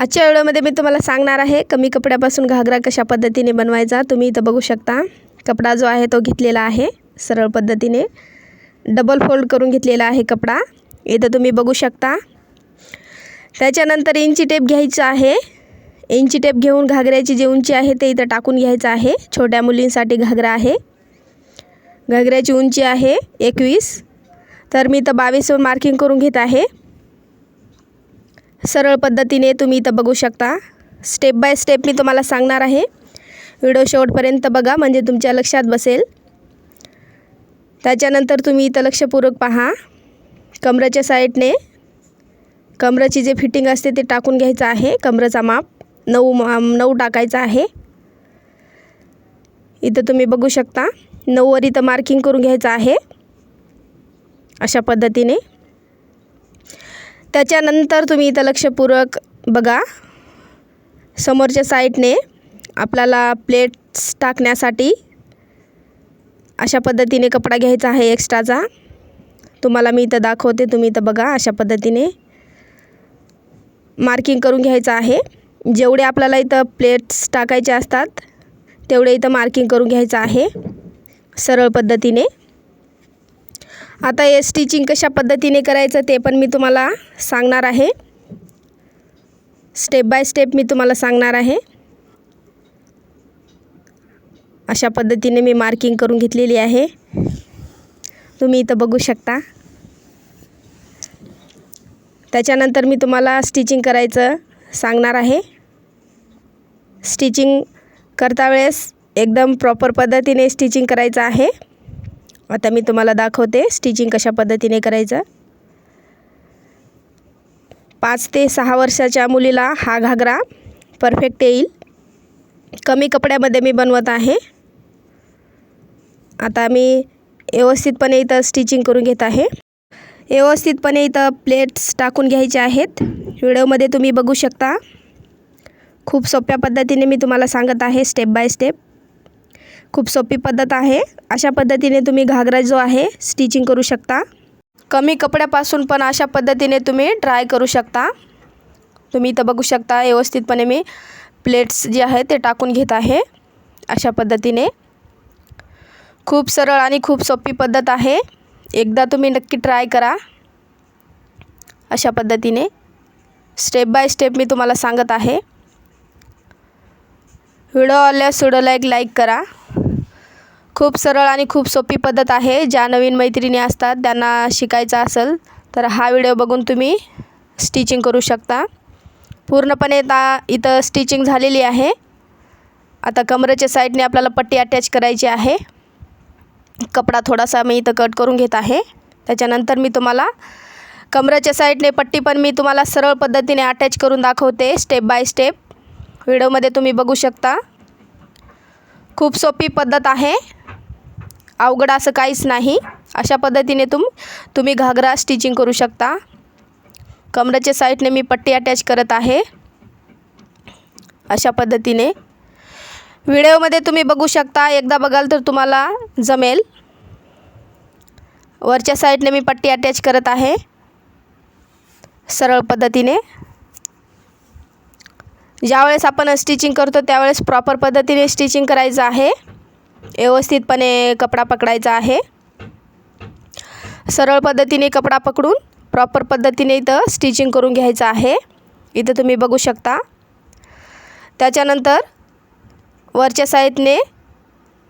आजच्या व्हिडिओमध्ये मी तुम्हाला सांगणार आहे कमी कपड्यापासून घागरा कशा पद्धतीने बनवायचा तुम्ही इथं बघू शकता. कपडा जो आहे तो घेतलेला आहे सरळ पद्धतीने. डबल फोल्ड करून घेतलेला आहे कपडा. इथं तुम्ही बघू शकता. त्याच्यानंतर इंची टेप घ्यायचं आहे. इंची टेप घेऊन घागऱ्याची जी उंची आहे ते इथं टाकून घ्यायचं आहे. छोट्या मुलींसाठी घागरा आहे. घागऱ्याची उंची आहे एकवीस. तर मी इथं बावीसवर मार्किंग करून घेत आहे. सरळ पद्धतीने तुम्ही इथं बघू शकता. स्टेप बाय स्टेप मी तुम्हाला सांगणार आहे. व्हिडिओ शेवटपर्यंत बघा म्हणजे तुमच्या लक्षात बसेल. त्याच्यानंतर तुम्ही इथं लक्षपूर्वक पहा. कमरेच्या साईडने कमरेची जे फिटिंग असते ते टाकून घ्यायचं आहे. कमरेचा माप नऊ नऊ टाकायचा आहे. इथं तुम्ही बघू शकता. नऊवर इथं मार्किंग करून घ्यायचं आहे. अशा पद्धतीने. त्याच्यानंतर तुम्ही इथं लक्षपूर्वक बघा. समोरच्या साईडने आपल्याला प्लेट्स टाकण्यासाठी अशा पद्धतीने कपडा घ्यायचा आहे एक्स्ट्राचा. तुम्हाला मी इथं दाखवते तुम्ही इथं बघा अशा पद्धतीने. मार्किंग करून घ्यायचं आहे. जेवढे आपल्याला इथं प्लेट्स टाकायचे असतात तेवढे इथं मार्किंग करून घ्यायचं आहे. सरळ पद्धतीने. आता हे स्टिचिंग कशा पद्धतीने करायचं ते पण मी तुम्हाला सांगणार आहे. स्टेप बाय स्टेप मी तुम्हाला सांगणार आहे. अशा पद्धतीने मी मार्किंग करून घेतलेली आहे. तुम्ही इथं बघू शकता. त्याच्यानंतर मी तुम्हाला स्टिचिंग करायचं सांगणार आहे. स्टिचिंग करता वेळेस एकदम प्रॉपर पद्धतीने स्टिचिंग करायचं आहे. आता मी तुम्हाला दाखवते स्टिचिंग कशा पद्धतीने करायचं. पाच ते सहा वर्षाच्या मुलीला हा घागरा परफेक्ट येईल. कमी कपड्यामध्ये मी बनवत आहे. आता मी व्यवस्थितपणे इथं स्टिचिंग करून घेत आहे. व्यवस्थितपणे इथं प्लेट्स टाकून घ्यायचे आहेत. व्हिडिओमध्ये तुम्ही बघू शकता. खूप सोप्या पद्धतीने मी तुम्हाला सांगत आहे स्टेप बाय स्टेप खूप सोपी पद्धत आहे. अशा पद्धतीने तुम्ही घागरा जो आहे स्टिचिंग करू शकता. कमी कपड्यापासून पण अशा पद्धतीने तुम्ही ट्राय करू शकता. तुम्ही इथं बघू शकता व्यवस्थितपणे मी प्लेट्स जे आहे ते टाकून घेत आहे. अशा पद्धतीने. खूप सरळ आणि खूप सोपी पद्धत आहे. एकदा तुम्ही नक्की ट्राय करा. अशा पद्धतीने. स्टेप बाय स्टेप मी तुम्हाला सांगत आहे. व्हिडिओ आल्यास व्हिडिओला एक लाईक करा. खूप सरळ आणि खूप सोपी पद्धत आहे. ज्या नवीन मैत्रिणी असतात त्यांना शिकायचं असेल तर हा व्हिडिओ बघून तुम्ही स्टिचिंग करू शकता. पूर्णपणे आता इथं स्टिचिंग झालेली आहे. आता कमरेच्या साईडने आपल्याला पट्टी अटॅच करायची आहे. कपडा थोडासा मी इथं कट करून घेत आहे. त्याच्यानंतर मी तुम्हाला कमरेच्या साईडने पट्टी पण मी तुम्हाला सरळ पद्धतीने अटॅच करून दाखवते स्टेप बाय स्टेप व्हिडिओमध्ये तुम्ही बघू शकता. खूप सोपी पद्धत आहे. अवघड असं काहीच नाही. अशा पद्धतीने तुम तुम्ही घागरा स्टिचिंग करू शकता. कमरेच्या साईडने मी पट्टी अटॅच करत आहे. अशा पद्धतीने. व्हिडिओमध्ये तुम्ही बघू शकता एकदा बघाल तर तुम्हाला जमेल. वरच्या साईडने मी पट्टी अटॅच करत आहे. सरळ पद्धतीने. ज्यावेळेस आपण स्टिचिंग करतो त्यावेळेस प्रॉपर पद्धतीने स्टिचिंग करायचं आहे. व्यवस्थितपणे कपडा पकडायचा आहे. सरळ पद्धतीने कपडा पकडून प्रॉपर पद्धतीने इथं स्टिचिंग करून घ्यायचं आहे. इथं तुम्ही बघू शकता. त्याच्यानंतर वरच्या साईडने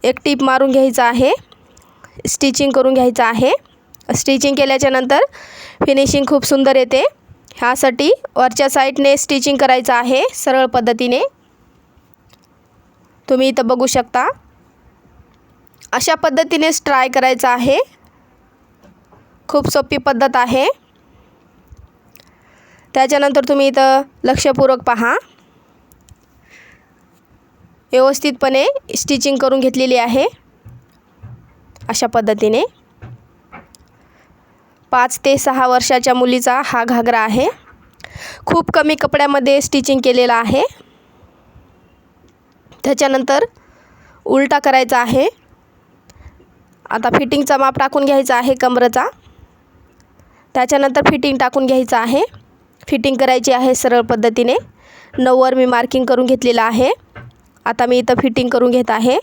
एक टीप मारून घ्यायचं आहे. स्टिचिंग करून घ्यायचं आहे. स्टिचिंग केल्याच्यानंतर फिनिशिंग खूप सुंदर येते. ह्यासाठी वरच्या साईडने स्टिचिंग करायचं आहे सरळ पद्धतीने. तुम्ही इथं बघू शकता. अशा पद्धतीनेच ट्राय करायचं आहे. खूप सोपी पद्धत आहे. त्याच्यानंतर तुम्ही इथं लक्षपूर्वक पहा. व्यवस्थितपणे स्टिचिंग करून घेतलेली आहे. अशा पद्धतीने. पाच ते सहा वर्षाच्या मुलीचा हा घागरा आहे. खूप कमी कपड्यामध्ये स्टिचिंग केलेला आहे. त्याच्यानंतर उलटा करायचा आहे. आता फिटिंगचा माप टाकून घ्यायचा आहे कमरेचा. त्याच्यानंतर फिटिंग टाकून घ्यायचं आहे. फिटिंग करायची आहे सरळ पद्धतीने. नऊवर मी मार्किंग करून घेतलेलं आहे. आता मी इथं फिटिंग करून घेत आहे.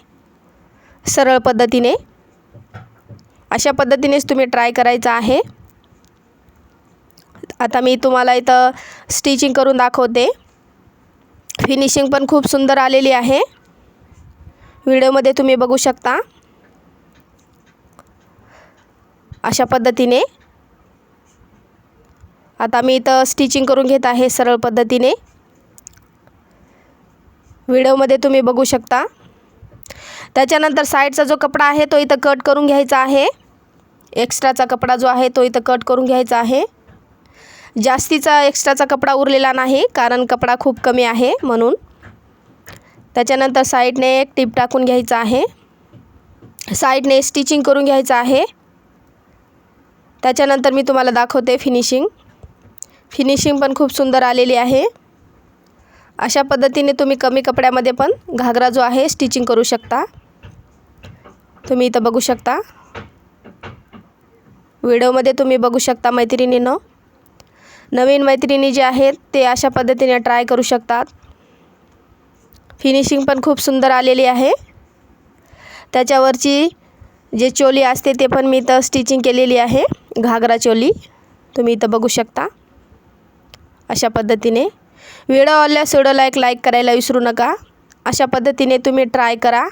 सरळ पद्धतीने. अशा पद्धतीनेच तुम्ही ट्राय करायचं आहे. आता मी तुम्हाला इथं स्टिचिंग करून दाखवते. फिनिशिंग पण खूप सुंदर आलेली आहे. व्हिडिओमध्ये तुम्ही बघू शकता. अशा पद्धतीने. आता मी इथं स्टिचिंग करून घेत आहे सरळ पद्धतीने. व्हिडिओमध्ये तुम्ही बघू शकता. त्याच्यानंतर साईडचा जो कपडा आहे तो इथं कट करून घ्यायचा आहे. एक्स्ट्राचा कपडा जो आहे तो इथं कट करून घ्यायचा आहे. जास्तीचा एक्स्ट्राचा कपडा उरलेला नाही कारण कपडा खूप कमी आहे म्हणून. त्याच्यानंतर साईडने एक टिप टाकून घ्यायचा आहे. साईडने स्टिचिंग करून घ्यायचं आहे. त्याच्यानंतर मी तुम्हाला दाखवते फिनिशिंग फिनिशिंग पण खूप सुंदर आलेली आहे. अशा पद्धतीने तुम्ही कमी कपड्यामध्ये पण घागरा जो आहे स्टिचिंग करू शकता. तुम्ही इथं बघू शकता. व्हिडिओमध्ये तुम्ही बघू शकता मैत्रिणीनं. नवीन मैत्रिणी जे आहेत ते अशा पद्धतीने ट्राय करू शकतात. फिनिशिंग पण खूप सुंदर आलेली आहे. त्याच्यावरची जे चोली असते ते पण मी इथं स्टिचिंग केलेली आहे. घागरा चोली. तुम्ही इथं बघू शकता. अशा पद्धतीने. व्हिडिओ आवडल्यास व्हिडिओला एक लाईक करायला विसरू नका. अशा पद्धतीने तुम्ही ट्राय करा.